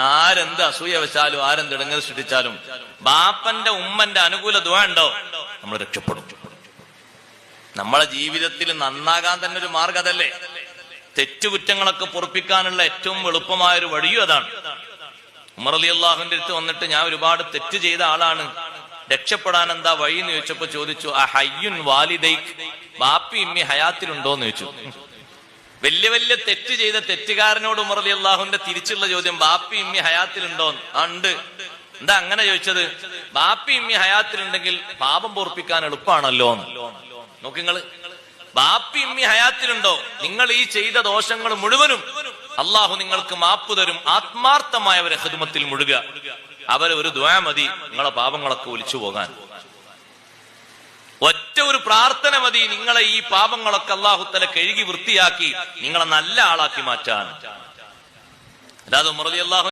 ആരെന്ത് അസൂയ വെച്ചാലും ആരെന്ത് ഇടങ്ങൾ സൃഷ്ടിച്ചാലും ബാപ്പന്റെ ഉമ്മന്റെ അനുകൂല ദുവ ഉണ്ടോ? നമ്മൾ രക്ഷപ്പെടും. നമ്മളെ ജീവിതത്തിൽ നന്നാകാൻ തന്നെ ഒരു മാർഗം അതല്ലേ? തെറ്റുകുറ്റങ്ങളൊക്കെ പൊറപ്പിക്കാനുള്ള ഏറ്റവും എളുപ്പമായ ഒരു വഴിയും അതാണ്. ഉമർ അലി അടുത്ത് വന്നിട്ട് ഞാൻ ഒരുപാട് തെറ്റ് ചെയ്ത ആളാണ്. രക്ഷപ്പെടാൻ എന്താ വഴി എന്ന് ചോദിച്ചപ്പോ ചോദിച്ചു ആ ഹയ്യുൻ വാലിദൈക്ക് ബാപ്പി ഇമ്മി ഹയാത്തിലുണ്ടോ എന്ന് ചോദിച്ചു. വലിയ വലിയ തെറ്റ് ചെയ്ത തെറ്റുകാരനോട് ഉമർ അലി അള്ളാഹുന്റെ തിരിച്ചുള്ള ചോദ്യം ബാപ്പി ഇമ്മി ഹയാത്തിലുണ്ടോ? ഉണ്ട്. എന്താ അങ്ങനെ ചോദിച്ചത്? ബാപ്പി ഇമ്മി ഹയാത്തിലുണ്ടെങ്കിൽ പാപം പൊറപ്പിക്കാൻ എളുപ്പമാണല്ലോ നോക്കിങ്ങൾ ബാപ്പി ഇമ്മി ഹയാത്തിലുണ്ടോ? നിങ്ങൾ ഈ ചെയ്ത ദോഷങ്ങൾ മുഴുവനും അള്ളാഹു നിങ്ങൾക്ക് മാപ്പ് തരും. ആത്മാർത്ഥമായ ഒരു ഹൃദമത്തിൽ മുഴുക അവരെ ഒരു ദ്വാ മതി. നിങ്ങളെ പാപങ്ങളൊക്കെ ഒലിച്ചു പോകാൻ. ഒരു പ്രാർത്ഥന മതി. നിങ്ങളെ ഈ പാപങ്ങളൊക്കെ അള്ളാഹുത്തല കഴുകി വൃത്തിയാക്കി നിങ്ങളെ നല്ല ആളാക്കി മാറ്റാൻ. അല്ലാതെ മുറലി അള്ളാഹു